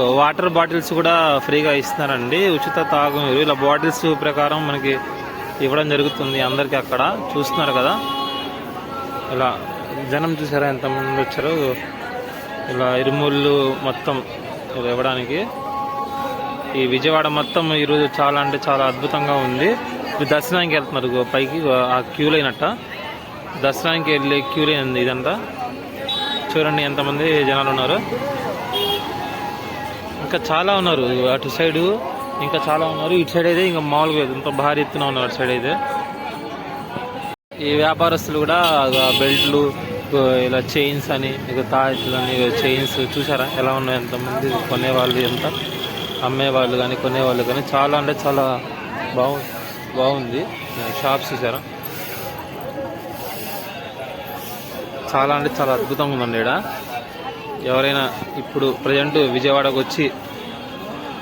Water bottles కూడా ఫ్రీగా ఇస్తున్నారండి. ఉచిత తాగునీరు ఇలా బాటిల్స్ ప్రకారం మనకి ఇవ్వడం జరుగుతుంది అందరికి అక్కడ. చూస్తున్నారు కదా? ఇలా జనం చూసారా? ఎంతమంది వచ్చారు? ఇలా ఇరుముళ్ళు మొత్తం ఇలా ఇవ్వడానికి. ఈ విజయవాడ మొత్తం ఈరోజు చాలా అంటే చాలా అద్భుతంగా ఉంది. దర్శనానికి వెళ్తున్నారు పైకి ఆ క్యూ లైనట్ట. దర్శనానికి వెళ్ళే క్యూ లైన్ ఉంది ఇదంతా. చూడండి ఎంతమంది జనాలు ఉన్నారు. ఇంకా చాలా ఉన్నారు అటు సైడు. ఇంకా చాలా ఉన్నారు. ఇటు సైడ్ అయితే ఇంకా మామూలుగా ఇంత భారీ ఎత్తున ఉన్నారు అటు సైడ్ అయితే. ఈ వ్యాపారస్తులు కూడా బెల్ట్లు ఇలా చైన్స్ అని ఇక అని చైన్స్ చూసారా? ఎలా ఉన్నాయి ఎంతమంది కొనేవాళ్ళు ఎంత? అమ్మేవాళ్ళు కానీ కొనేవాళ్ళు కానీ చాలా అంటే చాలా బాగు బాగుంది. షాప్స్ చూసారా? చాలా అంటే చాలా అద్భుతంగా ఉందండి ఇక్కడ ఎవరైనా ఇప్పుడు ప్రజెంట్ విజయవాడకు వచ్చి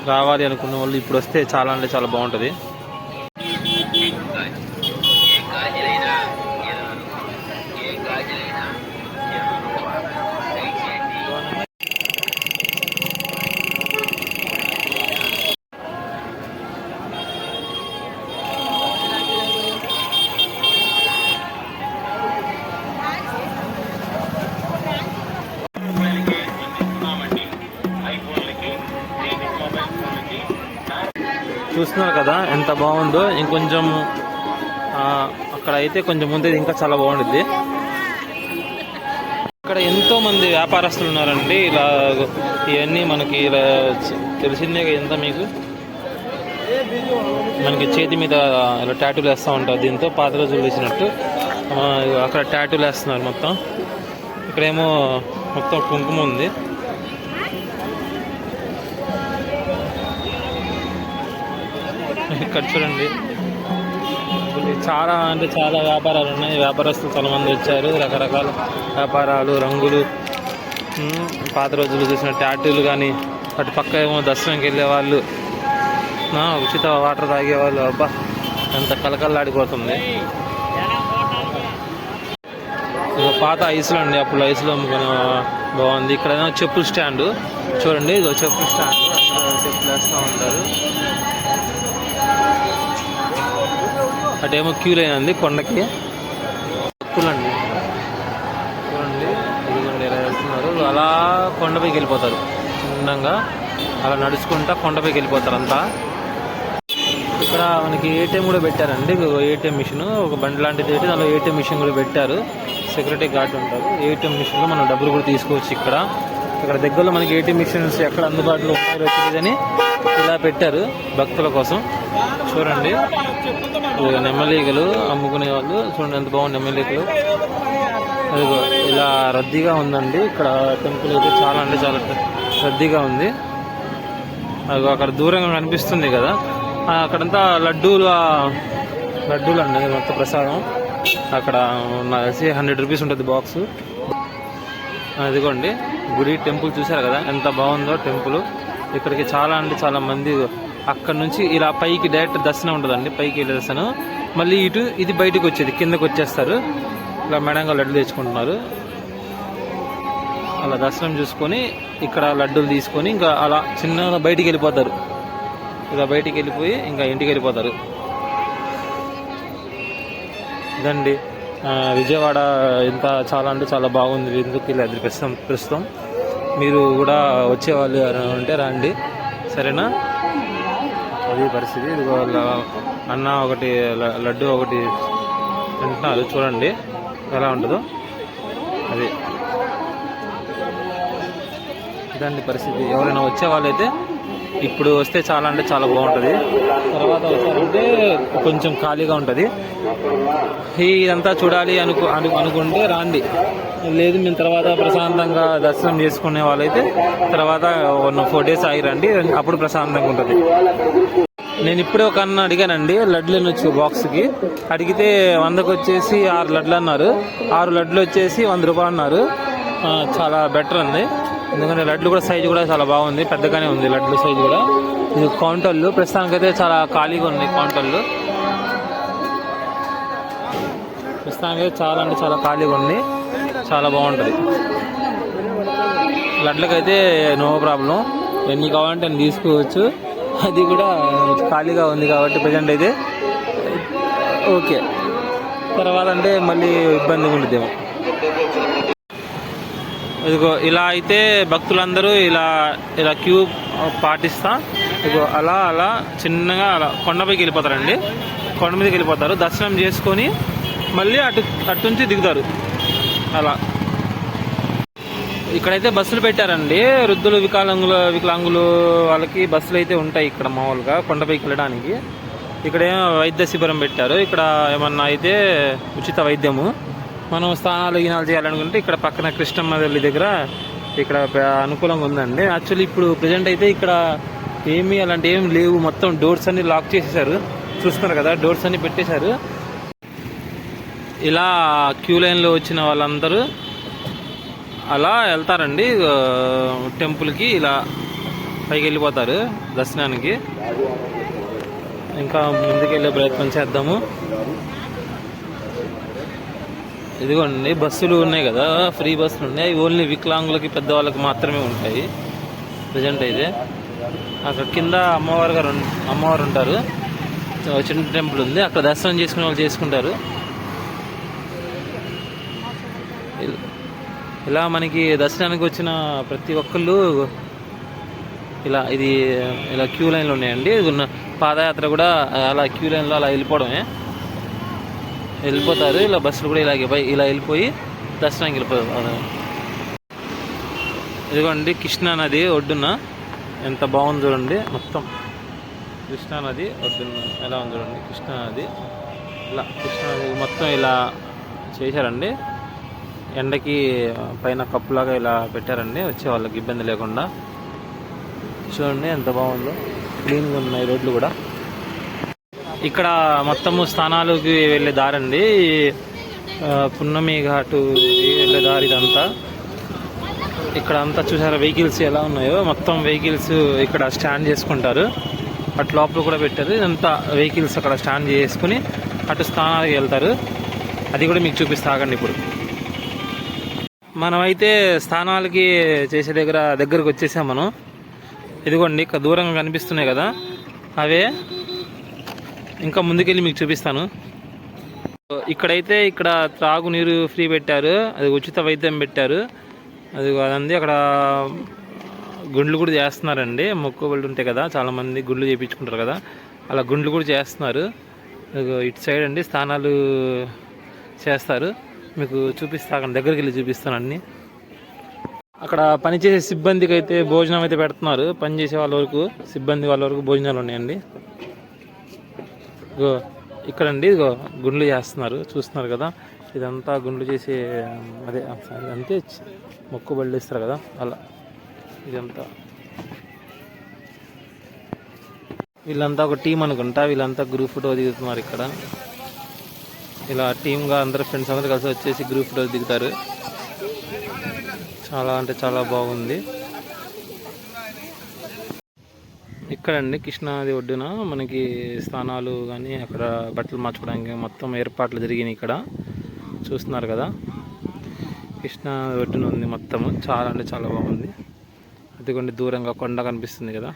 రావాలి అనుకున్న వాళ్ళు ఇప్పుడు వస్తే చాలా అంటే చాలా బాగుంటుంది. చూస్తున్నారు కదా ఎంత బాగుందో. ఇంకొంచెం అక్కడ అయితే కొంచెం ముందు ఇంకా చాలా బాగుంటుంది ఇక్కడ ఎంతో మంది వ్యాపారస్తులు ఉన్నారండి. ఇలా ఇవన్నీ మనకి ఇలా తెలిసిందే ఎంత మీకు. మనకి చేతి మీద ఇలా ట్యాటూలు వేస్తూ ఉంటారు. దీంతో పాత రోజులు వేసినట్టు. అక్కడ ట్యాటూలు వేస్తున్నారు మొత్తం. ఇక్కడేమో మొత్తం కుంకుమ ఉంది. ఇక్కడ చూడండి. చాలా అంటే చాలా వ్యాపారాలు ఉన్నాయి. వ్యాపారస్తులు చాలా మంది వచ్చారు. రకరకాల వ్యాపారాలు రంగులు ఉమ్, పాత రోజులు చూసిన టాటూలు కానీ అటు పక్క ఏమో దర్శనంకి వెళ్ళేవాళ్ళు ఉచిత వాటర్ తాగేవాళ్ళు. అబ్బా ఎంత కలకల్లాడిపోతుంది పాత ఐసులు అండి. అప్పుడు ఐసులు అమ్ముకునే బాగుంది. ఇక్కడ చెప్పుల స్టాండ్. చూడండి ఇదో చెప్పుల స్టాండ్. చెప్పులు వేస్తూ ఉంటారు. అటేమో క్యూ లైన్ అండి కొండకి. చెప్పులండి చూడండి. ఇదిగోండి ఇలా వెళ్తున్నారు అలా కొండపైకి వెళ్ళిపోతారు. చిన్నంగా అలా నడుచుకుంటా కొండపైకి వెళ్ళిపోతారు అంతా. ఇక్కడ మనకి ఏటీఎం కూడా పెట్టారండి. ఏటీఎం మిషన్ ఒక బండి లాంటిది పెట్టి దానిలో ఏటీఎం మిషన్ కూడా పెట్టారు. సెక్యూరిటీ గార్డ్ ఉంటారు. ఏటీఎం మిషన్లో మనం డబ్బులు కూడా తీసుకోవచ్చు ఇక్కడ. ఇక్కడ దగ్గరలో మనకి ఏటీఎం మిషన్స్ ఎక్కడ అందుబాటులో ఉన్నాయో తెలియదని ఇలా పెట్టారు భక్తుల కోసం. చూడండి. నెమ్మలీగలు అమ్ముకునే వాళ్ళు. చూడండి ఎంత బాగుంది నెమ్మలీగలు అదిగో ఇలా రద్దీగా ఉందండి. ఇక్కడ టెంపుల్ అయితే చాలా అంటే చాలా రద్దీగా ఉంది. అదిగో అక్కడ దూరంగా కనిపిస్తుంది కదా. అక్కడంతా లడ్డూల లడ్డూలు అండి మొత్తం ప్రసాదం. అక్కడ నాకు తెలిసి హండ్రెడ్ రూపీస్ ఉంటుంది బాక్స్. అదిగోండి గుడి టెంపుల్ చూసారు కదా ఎంత బాగుందో టెంపుల్. ఇక్కడికి చాలా అంటే చాలా మంది అక్కడ నుంచి ఇలా పైకి డైరెక్ట్ దర్శనం ఉంటుందండి పైకి వెళ్ళే దర్శనం. మళ్ళీ ఇటు ఇది బయటకు వచ్చేది కిందకు వచ్చేస్తారు. ఇలా మెడంగా లడ్డు తెచ్చుకుంటున్నారు. అలా దర్శనం చూసుకొని ఇక్కడ లడ్డూలు తీసుకొని ఇంకా అలా చిన్నగా బయటికి వెళ్ళిపోతారు. ఇలా బయటికి వెళ్ళిపోయి ఇంకా ఇంటికి వెళ్ళిపోతారు. ఇదండి విజయవాడ ఇంత చాలా అంటే చాలా బాగుంది. ఎందుకు ఇలా ప్రస్తుతం ప్రస్తుతం? మీరు కూడా వచ్చేవాళ్ళు ఎవరైనా ఉంటే రండి. సరేనా? అది పరిస్థితి. ఇదిగో అన్న ఒకటి లడ్డు ఒకటి తింటున్నారు. చూడండి ఎలా ఉంటుందో. అది. ఇదండి పరిస్థితి. ఎవరైనా వచ్చే వాళ్ళైతే ఇప్పుడు వస్తే చాలా అంటే చాలా బాగుంటుంది. తర్వాత వచ్చారంటే కొంచెం ఖాళీగా ఉంటుంది. ఇదంతా చూడాలి అనుకు అనుకుంటే రాండి. లేదు మేము తర్వాత ప్రశాంతంగా దర్శనం చేసుకునే వాళ్ళైతే తర్వాత వన్ ఫోర్ డేస్ ఆగి రండి అప్పుడు ప్రశాంతంగా ఉంటుంది. నేను ఇప్పుడే ఒక అన్న అడిగానండి లడ్లు వచ్చి బాక్స్కి. అడిగితే వందకు వచ్చేసి ఆరు లడ్లు అన్నారు. ఆరు లడ్లు వచ్చేసి వంద రూపాయలు అన్నారు. చాలా బెటర్ ఉంది ఎందుకంటే లడ్లు కూడా సైజు కూడా చాలా బాగుంది పెద్దగానే ఉంది లడ్లు సైజు కూడా. ఇది కౌంటర్లు ప్రస్తుతానికైతే చాలా ఖాళీగా ఉన్నాయి కౌంటర్లు ప్రస్తుతానికి చాలా అంటే చాలా ఖాళీగా ఉంది చాలా బాగుంటుంది. లడ్లకైతే నో ప్రాబ్లం. ఎన్ని కావాలంటే అన్ని తీసుకోవచ్చు. అది కూడా ఖాళీగా ఉంది కాబట్టి ప్రజెంట్ అయితే ఓకే. తర్వాత అంటే మళ్ళీ ఇబ్బందిగా ఉంటుందేమో ఇదిగో ఇలా అయితే భక్తులందరూ ఇలా ఇలా క్యూ పాటిస్తా. ఇదిగో అలా అలా చిన్నగా అలా కొండపైకి వెళ్ళిపోతారండి. కొండ మీదకి వెళ్ళిపోతారు. దర్శనం చేసుకొని మళ్ళీ అటు అటు నుంచి దిగుతారు. అలా. ఇక్కడైతే బస్సులు పెట్టారండి. వృద్ధులు వికలాంగులు వికలాంగులు వాళ్ళకి బస్సులు అయితే ఉంటాయి ఇక్కడ మామూలుగా కొండపైకి వెళ్ళడానికి. ఇక్కడ వైద్య శిబిరం పెట్టారు. ఇక్కడ ఏమన్నా అయితే ఉచిత వైద్యము. మనం స్నానాలు గినాలు చేయాలనుకుంటే ఇక్కడ పక్కన కృష్ణమ్మ తల్లి దగ్గర ఇక్కడ అనుకూలంగా ఉందండి. యాక్చువల్లీ ఇప్పుడు ప్రజెంట్ అయితే ఇక్కడ ఏమీ అలాంటి ఏం లేవు. మొత్తం డోర్స్ అన్ని లాక్ చేసేసారు చూస్తున్నారు కదా డోర్స్ అన్ని పెట్టేశారు. ఇలా క్యూ లైన్లో వచ్చిన వాళ్ళందరూ అలా వెళ్తారండి. టెంపుల్కి ఇలా పైకి వెళ్ళిపోతారు దర్శనానికి. ఇంకా ముందుకెళ్ళే ప్రయత్నం చేద్దాము. ఇదిగోండి బస్సులు ఉన్నాయి కదా ఫ్రీ బస్సులు ఉన్నాయి. అవి ఓన్లీ వికలాంగులకి పెద్దవాళ్ళకి మాత్రమే ఉంటాయి. ప్రజెంట్ అయితే. అక్కడ కింద అమ్మవారు గారు అమ్మవారు ఉంటారు. చిన్న టెంపుల్ ఉంది. అక్కడ దర్శనం చేసుకునే వాళ్ళు చేసుకుంటారు. ఇలా మనకి దర్శనానికి వచ్చిన ప్రతి ఒక్కళ్ళు ఇలా ఇది ఇలా క్యూ లైన్లు ఉన్నాయండి. ఇది ఉన్న పాదయాత్ర కూడా అలా క్యూ లైన్లో అలా వెళ్ళిపోవడమే. వెళ్ళిపోతారు. ఇలా బస్సులు కూడా ఇలాగే పోయి ఇలా వెళ్ళిపోయి దర్శనానికి వెళ్ళిపోతారు ఇదిగోండి కృష్ణా నది ఒడ్డున. ఎంత బాగుంది చూడండి. మొత్తం కృష్ణా నది ఒడ్డున ఎలా ఉంది చూడండి. కృష్ణా నది ఇలా కృష్ణా నది మొత్తం ఇలా చేశారండి. ఎండకి పైన కప్పులాగా ఇలా పెట్టారండి. వచ్చే వాళ్ళకి ఇబ్బంది లేకుండా. చూడండి ఎంత బాగుందో. క్లీన్గా ఉన్నాయి రోడ్లు కూడా. ఇక్కడ మొత్తము స్థానాలకి వెళ్ళే దారండి అండి. పున్నమి ఘాటు వెళ్ళే దారి ఇదంతా. ఇక్కడ అంతా చూసారా వెహికల్స్ ఎలా ఉన్నాయో. మొత్తం వెహికల్స్ ఇక్కడ స్టాండ్ చేసుకుంటారు. అటు లోపల కూడా పెట్టారు. ఇదంతా వెహికల్స్ అక్కడ స్టాండ్ చేసుకుని అటు స్థానాలకు వెళ్తారు. అది కూడా మీకు చూపిస్తాగండి ఇప్పుడు. మనమైతే స్థానాలకి చేసే దగ్గర దగ్గరకు వచ్చేసాం మనం. ఇదిగోండి దూరంగా కనిపిస్తున్నాయి కదా. అవే. ఇంకా ముందుకెళ్ళి మీకు చూపిస్తాను. ఇక్కడైతే ఇక్కడ త్రాగునీరు ఫ్రీ పెట్టారు. అది ఉచిత వైద్యం పెట్టారు. అది అదంది అక్కడ గుండ్లు కూడా చేస్తున్నారండి. మొక్కుబళ్ళు ఉంటాయి కదా. చాలామంది గుండ్లు చేయించుకుంటారు కదా. అలా గుండ్లు కూడా చేస్తున్నారు. ఇటు సైడ్ అండి స్థానాలు చేస్తారు. మీకు చూపిస్తాను దగ్గరికి వెళ్ళి చూపిస్తాను అన్ని. అక్కడ పనిచేసే సిబ్బందికి అయితే భోజనం అయితే పెడుతున్నారు. పనిచేసే వాళ్ళ వరకు సిబ్బంది వాళ్ళ వరకు భోజనాలు ఉన్నాయండి. ఇగో ఇక్కడండి ఇగో గుండ్లు చేస్తున్నారు. చూస్తున్నారు కదా ఇదంతా గుండ్లు చేసే అదే అంతే మొక్కు బళ్ళు ఇస్తారు కదా అలా. ఇదంతా. వీళ్ళంతా ఒక టీం అనుకుంటా వీళ్ళంతా గ్రూప్ ఫోటో దిగుతున్నారు ఇక్కడ. ఇలా టీమ్గా అందరు ఫ్రెండ్స్ అందరూ కలిసి వచ్చేసి గ్రూప్ ఫోటో దిగుతారు. చాలా అంటే చాలా బాగుంది. ఇక్కడండి కృష్ణానది ఒడ్డున మనకి స్థానాలు కానీ అక్కడ బట్టలు మార్చుకోవడానికి మొత్తం ఏర్పాట్లు జరిగినాయి ఇక్కడ. చూస్తున్నారు కదా? కృష్ణా ఒడ్డున ఉంది మొత్తము. చాలా అంటే చాలా బాగుంది. అదిగోండి దూరంగా కొండ కనిపిస్తుంది కదా?